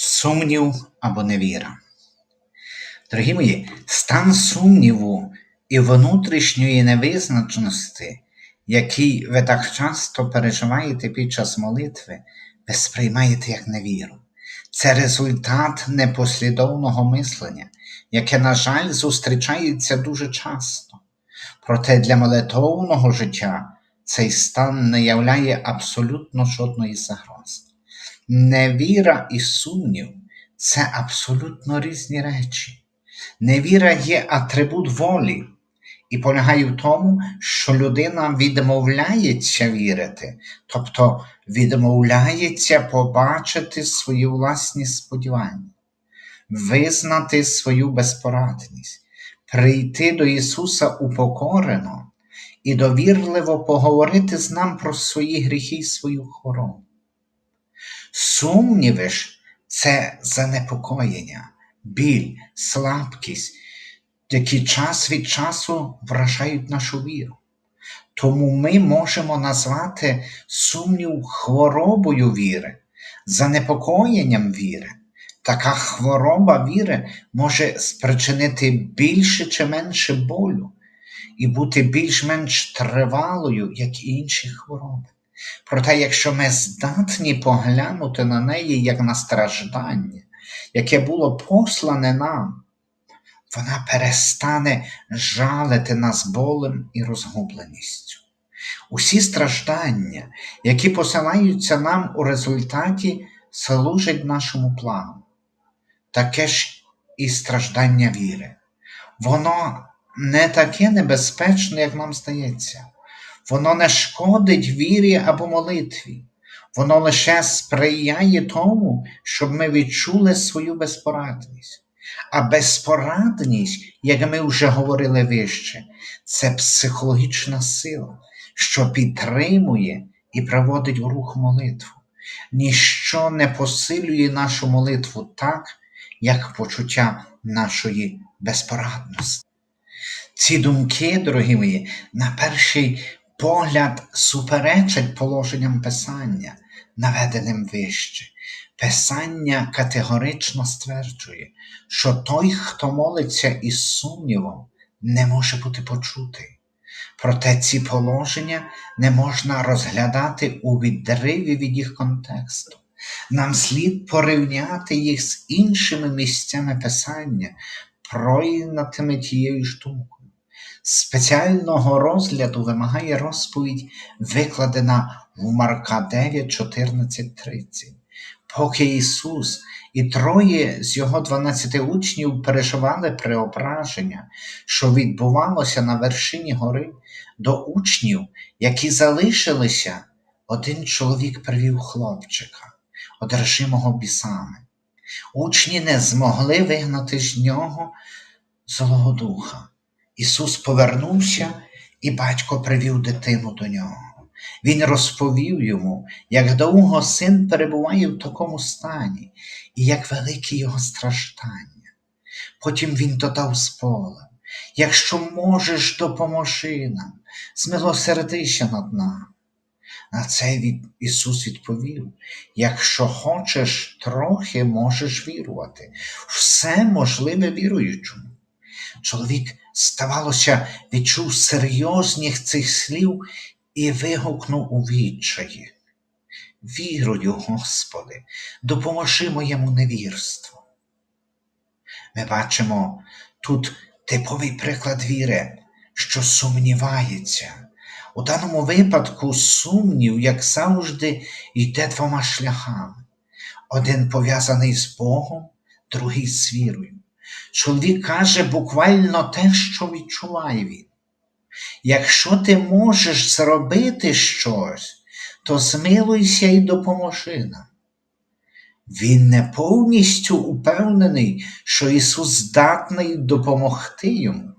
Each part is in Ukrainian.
сумнів або невіра. Дорогі мої, стан сумніву і внутрішньої невизначеності, який ви так часто переживаєте під час молитви, ви сприймаєте як невіру. Це результат непослідовного мислення, яке, на жаль, зустрічається дуже часто. Проте для молитовного життя цей стан не являє абсолютно жодної загрози. Невіра і сумнів це абсолютно різні речі. Невіра є атрибут волі і полягає в тому, що людина відмовляється вірити, тобто відмовляється побачити свої власні сподівання, визнати свою безпорадність, прийти до Ісуса упокорено і довірливо поговорити з нам про свої гріхи і свою хворобу. Сумніви ж це занепокоєння, біль, слабкість, які час від часу вражають нашу віру. Тому ми можемо назвати сумнів хворобою віри, занепокоєнням віри. Така хвороба віри може спричинити більше чи менше болю і бути більш-менш тривалою, як і інші хвороби. Проте, якщо ми здатні поглянути на неї як на страждання, яке було послане нам, вона перестане жалити нас болем і розгубленістю. Усі страждання, які посилаються нам у результаті, служать нашому плану, таке ж і страждання віри. Воно не таке небезпечне, як нам здається. Воно не шкодить вірі або молитві. Воно лише сприяє тому, щоб ми відчули свою безпорадність. А безпорадність, як ми вже говорили вище, це психологічна сила, що підтримує і приводить в рух молитву. Ніщо не посилює нашу молитву так, як почуття нашої безпорадності. Ці думки, дорогі мої, на перший погляд суперечать положенням Писання, наведеним вище. Писання категорично стверджує, що той, хто молиться із сумнівом, не може бути почутий. Проте ці положення не можна розглядати у відриві від їх контексту. Нам слід порівняти їх з іншими місцями Писання, пройнятими тією ж думкою. Спеціального розгляду вимагає розповідь, викладена в Марка 9, 14, 30. Поки Ісус і троє з його дванадцяти учнів переживали преображення, що відбувалося на вершині гори, до учнів, які залишилися, один чоловік привів хлопчика, одержимого бісами. Учні не змогли вигнати з нього Злого Духа. Ісус повернувся, і батько привів дитину до нього. Він розповів йому, як довго син перебуває в такому стані, і як великі його страждання. Потім він додав з пола, якщо можеш, допоможи нам, змилосердися над нами. На це від... Ісус відповів: якщо хочеш трохи, можеш вірувати, все можливе віруючому. Чоловік, здавалося, відчув серйозність цих слів і вигукнув у відчаї. Вірую, Господи, допоможи моєму невірству. Ми бачимо тут типовий приклад віри, що сумнівається. У даному випадку сумнів, як завжди, йде двома шляхами. Один пов'язаний з Богом, другий з вірою. Чоловік каже буквально те, що відчуває він. Якщо ти можеш зробити щось, то змилуйся і допоможи нам. Він не повністю упевнений, що Ісус здатний допомогти йому.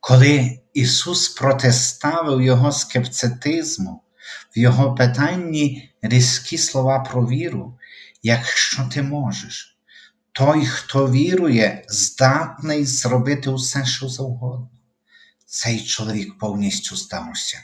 Коли Ісус протиставив Його скепцитизму, в Його питанні різкі слова про віру, якщо ти можеш, той, хто вірує, здатний зробити усе, що завгодно. Цей чоловік повністю здався.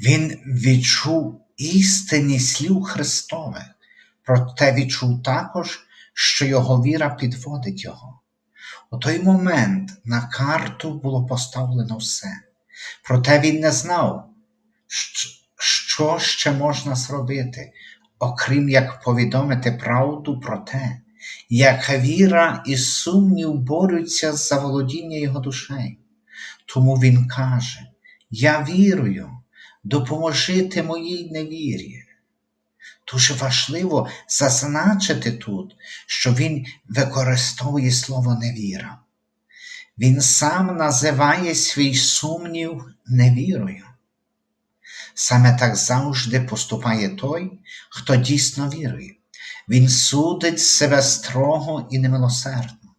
Він відчув істинні слів Христових, проте відчув також, що його віра підводить його. У той момент на карту було поставлено все. Проте він не знав, що ще можна зробити, окрім як повідомити правду про те, як віра і сумнів борються за володіння його душею. Тому він каже: Я вірую, допоможити моїй невірі. Дуже важливо зазначити тут, що він використовує слово невіра. Він сам називає свій сумнів невірою. Саме так завжди поступає той, хто дійсно вірує. Він судить себе строго і немилосердно.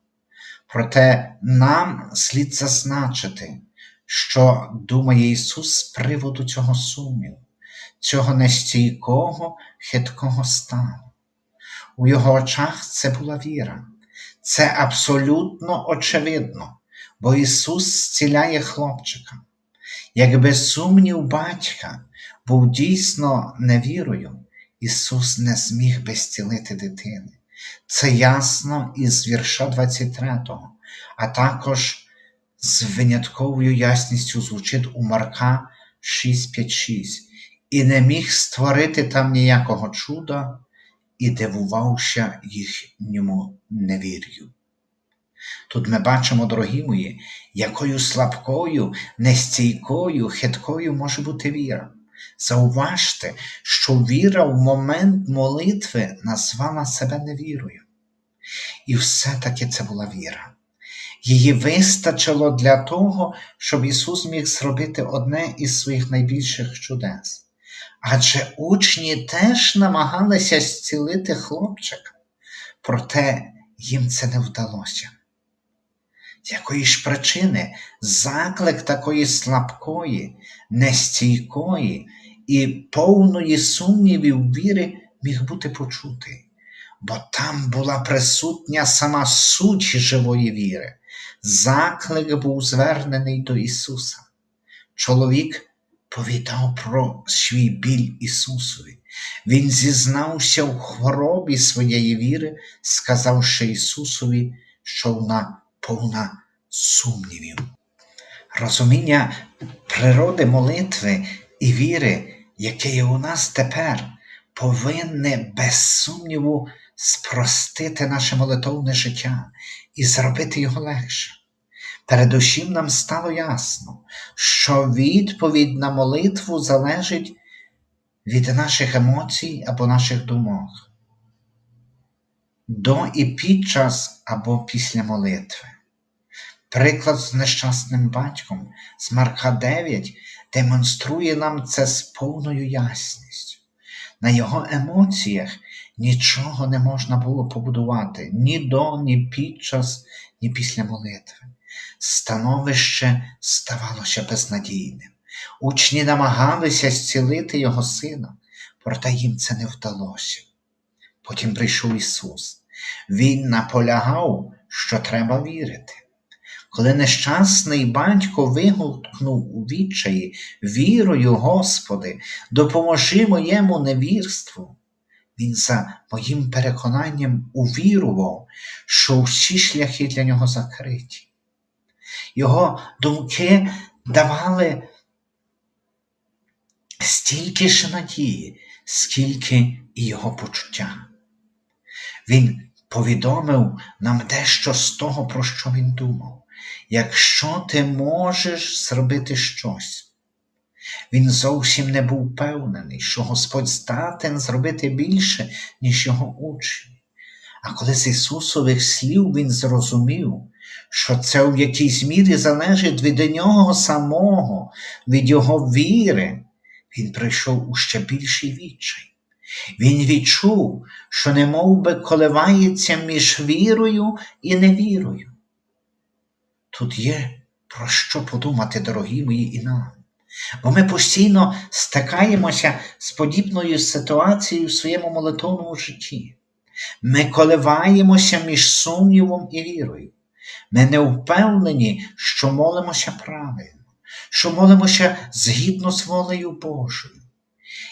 Проте нам слід зазначити, що думає Ісус з приводу цього сумніву, цього нестійкого, хиткого стану. У його очах це була віра. Це абсолютно очевидно, бо Ісус зціляє хлопчика. Якби сумнів батька був дійсно невірою, Ісус не зміг би зцілити дитини. Це ясно із вірша 23, а також з винятковою ясністю звучить у Марка 6,5,6 і не міг створити там ніякого чуда і дивувався їхньому невір'ю. Тут ми бачимо, дорогі мої, якою слабкою, нестійкою, хиткою може бути віра. Зауважте, що віра в момент молитви назвала себе невірою. І все-таки це була віра. Її вистачило для того, щоб Ісус міг зробити одне із своїх найбільших чудес. Адже учні теж намагалися зцілити хлопчика, проте їм це не вдалося. З якої ж причини заклик такої слабкої, нестійкої і повної сумнівів віри міг бути почутий, бо там була присутня сама суть живої віри. Заклик був звернений до Ісуса. Чоловік повідав про свій біль Ісусові. Він зізнався в хворобі своєї віри, сказавши Ісусові, що вона повна сумнівів. Розуміння природи молитви і віри, яке є у нас тепер, повинне без сумніву спростити наше молитовне життя і зробити його легше. Передусім нам стало ясно, що відповідь на молитву залежить від наших емоцій або наших думок. До і під час або після молитви. Приклад з нещасним батьком з Марка 9 демонструє нам це з повною ясністю. На його емоціях нічого не можна було побудувати ні до, ні під час, ні після молитви. Становище ставалося безнадійним. Учні намагалися зцілити його сина, проте їм це не вдалося. Потім прийшов Ісус. Він наполягав, що треба вірити. Коли нещасний батько вигукнув у відчаї вірою, Господи, допоможи моєму невірству, він за моїм переконанням увірував, що всі шляхи для нього закриті. Його думки давали стільки ж надії, скільки і його почуття. Він повідомив нам дещо з того, про що він думав. Якщо ти можеш зробити щось, він зовсім не був певнений, що Господь здатен зробити більше, ніж його учні. А коли з Ісусових слів він зрозумів, що це в якійсь мірі залежить від нього самого, від його віри, він прийшов у ще більший відчай. Він відчув, що не би коливається між вірою і невірою. Тут є про що подумати, дорогі мої, і нам. Бо ми постійно стикаємося з подібною ситуацією в своєму молитовному житті. Ми коливаємося між сумнівом і вірою. Ми не впевнені, що молимося правильно, що молимося згідно з волею Божою.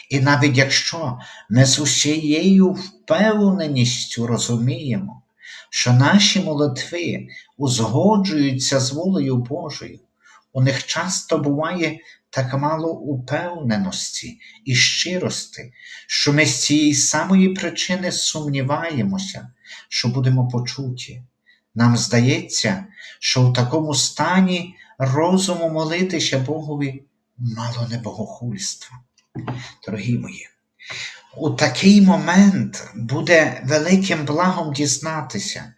І навіть якщо ми з усією впевненістю розуміємо, що наші молитви узгоджуються з волею Божою, у них часто буває так мало упевненості і щирості, що ми з цієї самої причини сумніваємося, що будемо почуті. Нам здається, що в такому стані розуму молитися Богові мало не богохульства. Дорогі мої, у такий момент буде великим благом дізнатися,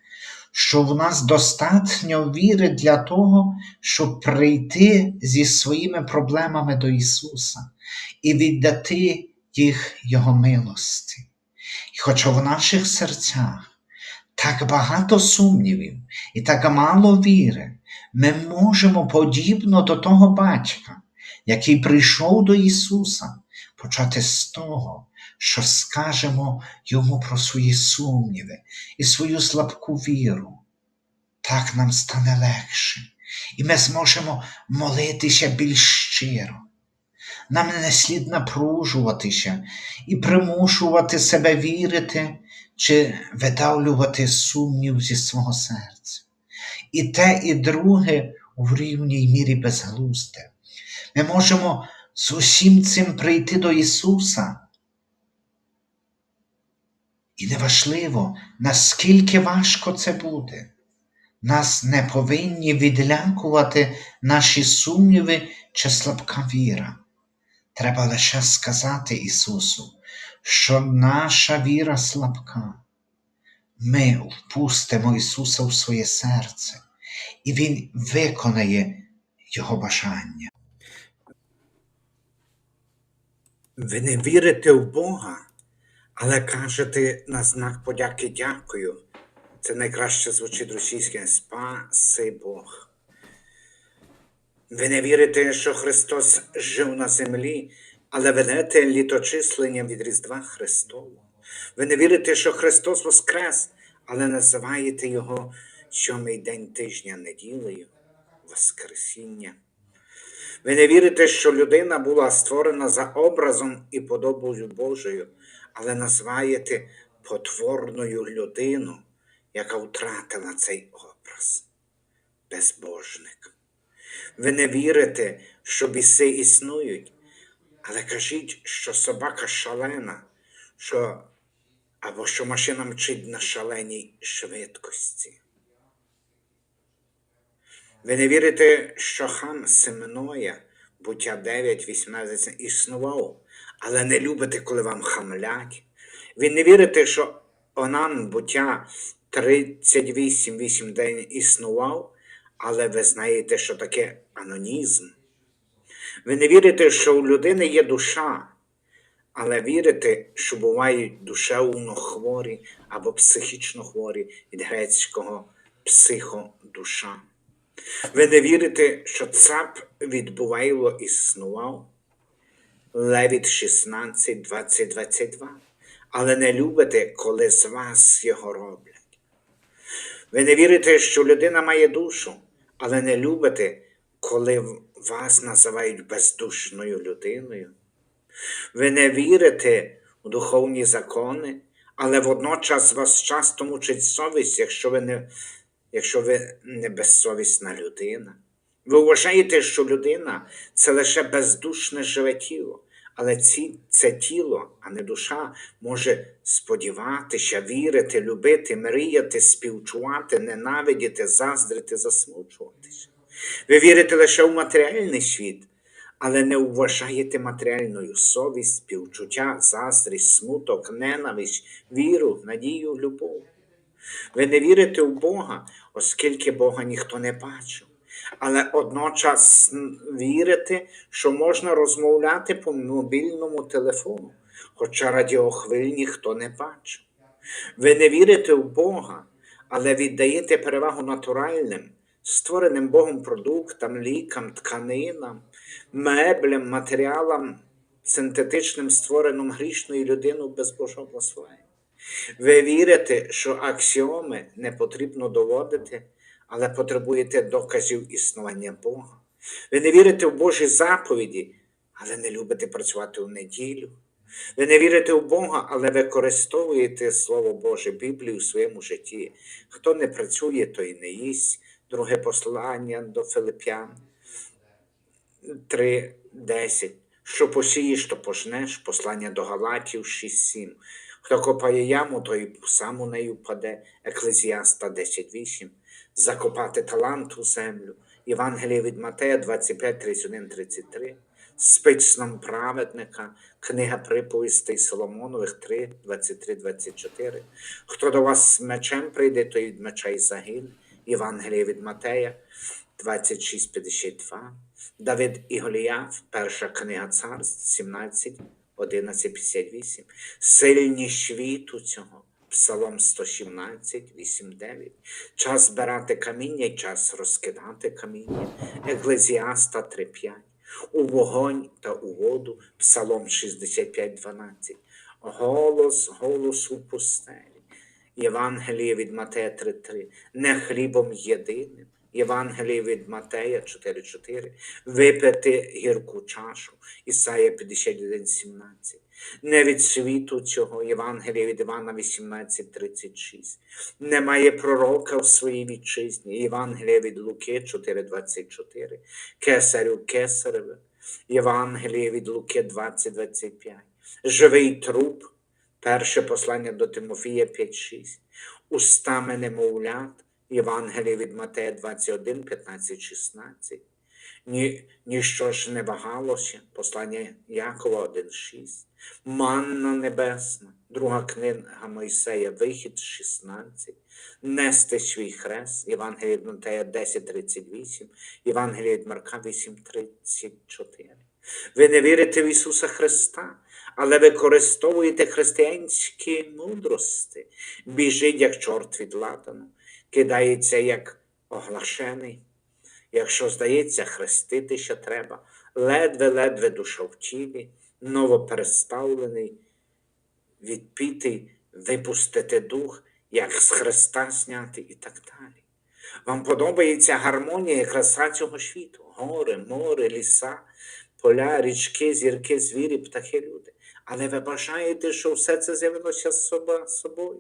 що в нас достатньо віри для того, щоб прийти зі своїми проблемами до Ісуса і віддати їх Його милості. І хоча в наших серцях так багато сумнівів і так мало віри, ми можемо, подібно до того батька, який прийшов до Ісуса, почати з того, що скажемо йому про свої сумніви і свою слабку віру. Так нам стане легше, і ми зможемо молитися більш щиро. Нам не слід напружуватися і примушувати себе вірити чи видавлювати сумнів зі свого серця. І те, і друге в рівній мірі безглузде. Ми можемо з усім цим прийти до Ісуса. І неважливо, наскільки важко це буде. Нас не повинні відлякувати наші сумніви чи слабка віра. Треба лише сказати Ісусу, що наша віра слабка. Ми впустимо Ісуса в своє серце, і Він виконає Його бажання. Ви не вірите в Бога, але кажете на знак подяки дякую. Це найкраще звучить російське Спаси Бог. Ви не вірите, що Христос жив на землі, але ведете літочислення від Різдва Христового. Ви не вірите, що Христос Воскрес, але називаєте Його сьомий день тижня неділею, Воскресіння. Ви не вірите, що людина була створена за образом і подобою Божою, але називаєте потворною людину, яка втратила цей образ, безбожник. Ви не вірите, що біси існують, але кажіть, що собака шалена, що або що машина мчить на шаленій швидкості. Ви не вірите, що хам Семеноя, буття 9, 18, існував, але не любите, коли вам хамлять. Ви не вірите, що Онан, буття 38, 8 день існував, але ви знаєте, що таке анонізм. Ви не вірите, що у людини є душа, але вірите, що бувають душевно хворі або психічно хворі від грецького психодуша. Ви не вірите, що цап від Бувайло існував? Левіт 16, 20, 22. Але не любите, коли з вас його роблять. Ви не вірите, що людина має душу, але не любите, коли вас називають бездушною людиною. Ви не вірите у духовні закони, але водночас вас часто мучить совість, якщо ви не якщо ви не безсовісна людина. Ви вважаєте, що людина це лише бездушне живе тіло, але ці, це тіло, а не душа, може сподіватися, вірити, любити, мріяти, співчувати, ненавидіти, заздрити, засмучуватися. Ви вірите лише в матеріальний світ, але не вважаєте матеріальною совість, співчуття, заздрість, смуток, ненависть, віру, надію, любов. Ви не вірите в Бога, оскільки Бога ніхто не бачив. Але одночас вірите, що можна розмовляти по мобільному телефону, хоча радіохвиль ніхто не бачив. Ви не вірите в Бога, але віддаєте перевагу натуральним, створеним Богом продуктам, лікам, тканинам, меблям, матеріалам, синтетичним створеним грішною людиною без Божого благословення. Ви вірите, що аксіоми не потрібно доводити, але потребуєте доказів існування Бога. Ви не вірите в Божі заповіді, але не любите працювати у неділю. Ви не вірите в Бога, але використовуєте Слово Боже, Біблію в своєму житті. Хто не працює, той не їсть. Друге послання до Филип'ян 3.10. Що посієш, то пожнеш, послання до Галатів 6.7. Хто копає яму, той сам у неї впаде. Еклезіаста 10.8. Закопати талант у землю. Євангеліє від Матея 25, 31, 33. Спить сном праведника, книга приповістей Соломонових 3, 23, 24. Хто до вас з мечем прийде, той від меча й загине. Євангеліє від Матея 26, 52. Давид і Голіаф, перша книга царств 17, 11, 58. Сильні світу цього. Псалом 117, 8, 9. Час збирати каміння час розкидати каміння. Еклезіаста 3, 5. У вогонь та у воду. Псалом 65, 12. Голос, голос у пустелі. Євангеліє від Матея 3.3. Не хлібом єдиним. Євангеліє від Матея 4.4. Випити гірку чашу. Ісая 51.17. Не від світу цього. Євангеліє від Івана 18.36. Немає пророка в своїй вітчизні. Євангеліє від Луки 4.24. Кесарю Кесареве. Євангеліє від Луки 20.25. Живий труп. Перше послання до Тимофія 5.6. Устами немовлят. Євангеліє від Матея 21, 15, 16. Ні, ніщо ж не вагалося. Послання Якова 1.6. Манна небесна. Друга книга Мойсея, Вихід 16. Нести свій хрест. Євангеліє від Матея 10.38. Євангеліє від Марка 8.34. Ви не вірите в Ісуса Христа, але використовуєте християнські мудрості. Біжить, як чорт від ладану, кидається, як оглашений. Якщо здається, хреститися треба, ледве-ледве душа в тілі, новопереставлений, відпітий, випустити дух, як з Христа зняти і так далі. Вам подобається гармонія і краса цього світу, гори, море, ліса, поля, річки, зірки, звірі, птахи, люди. Але ви бажаєте, що все це з'явилося з собою.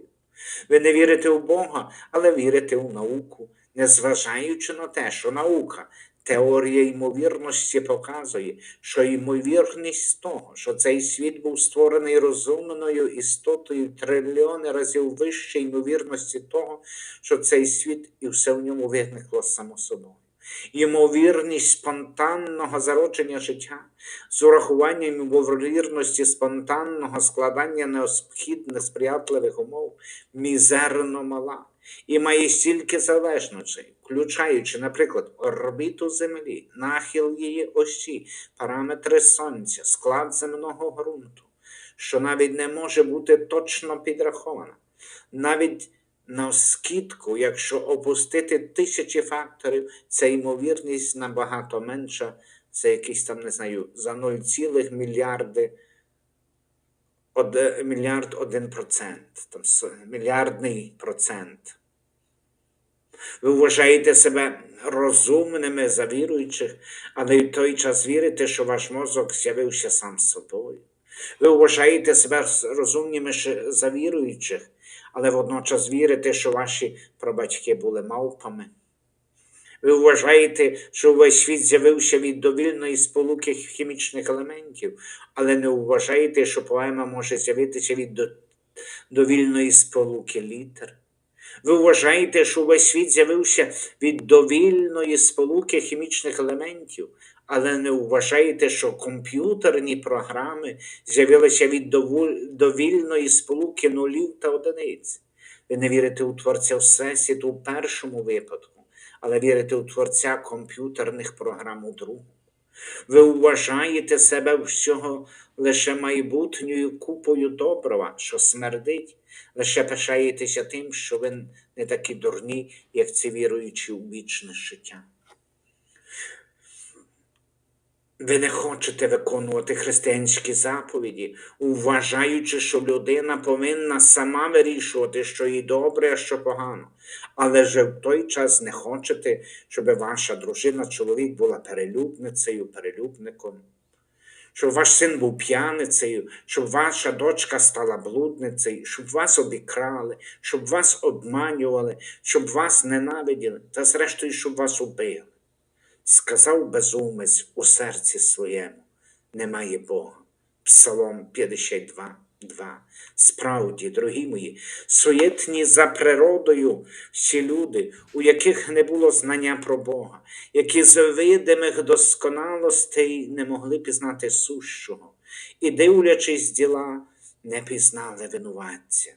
Ви не вірите в Бога, але вірите в науку, незважаючи на те, що наука, теорія ймовірності показує, що ймовірність того, що цей світ був створений розумною істотою трильйони разів вище ймовірності того, що цей світ і все в ньому виникло само собою. Ймовірність спонтанного зародження життя з урахуванням ймовірності спонтанного складання необхідних сприятливих умов мізерно мала і має стільки залежностей, включаючи, наприклад, орбіту Землі, нахил її осі, параметри Сонця, склад земного ґрунту, що навіть не може бути точно підрахована. Навіть на скидку, якщо опустити тисячі факторів, ця ймовірність набагато менша, це якийсь там, не знаю, за 0, мільярди од- мільярд один процент, там мільярдний процент. Ви вважаєте себе розумними за віруючих, але в той час вірите, що ваш мозок з'явився сам собою. Ви вважаєте себе розумніми за віруючих, але водночас вірите, що ваші прабатьки були мавпами. Ви вважаєте, що весь світ з'явився від довільної сполуки хімічних елементів, але не вважаєте, що поема може з'явитися від довільної сполуки літер. Ви вважаєте, що весь світ з'явився від довільної сполуки хімічних елементів, але не вважаєте, що комп'ютерні програми з'явилися від довільної сполуки нулів та одиниць. Ви не вірите у Творця Всесвіту у першому випадку, але вірите у Творця комп'ютерних програм у другому. Ви вважаєте себе всього лише майбутньою купою доброго, що смердить, лише пишаєтеся тим, що ви не такі дурні, як ці віруючі у вічне життя. Ви не хочете виконувати християнські заповіді, вважаючи, що людина повинна сама вирішувати, що їй добре, а що погано. Але же в той час не хочете, щоб ваша дружина, чоловік була перелюбницею, перелюбником, щоб ваш син був п'яницею, щоб ваша дочка стала блудницею, щоб вас обікрали, щоб вас обманювали, щоб вас ненавиділи, та зрештою, щоб вас убили. Сказав безумець у серці своєму, немає Бога. Псалом 52, 2. Справді, дорогі мої, суєтні за природою всі люди, у яких не було знання про Бога, які з видимих досконалостей не могли пізнати сущого, і, дивлячись діла, не пізнали винуватця.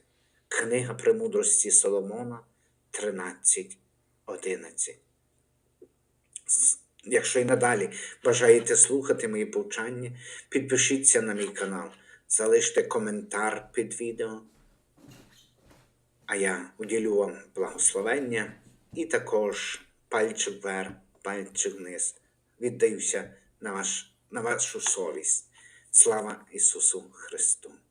Книга премудрості Соломона 13, 11. Якщо і надалі бажаєте слухати мої повчання, підпишіться на мій канал, залиште коментар під відео, а я уділю вам благословення і також пальчик вверх, пальчик вниз. Віддаюся на, ваш, на вашу совість. Слава Ісусу Христу!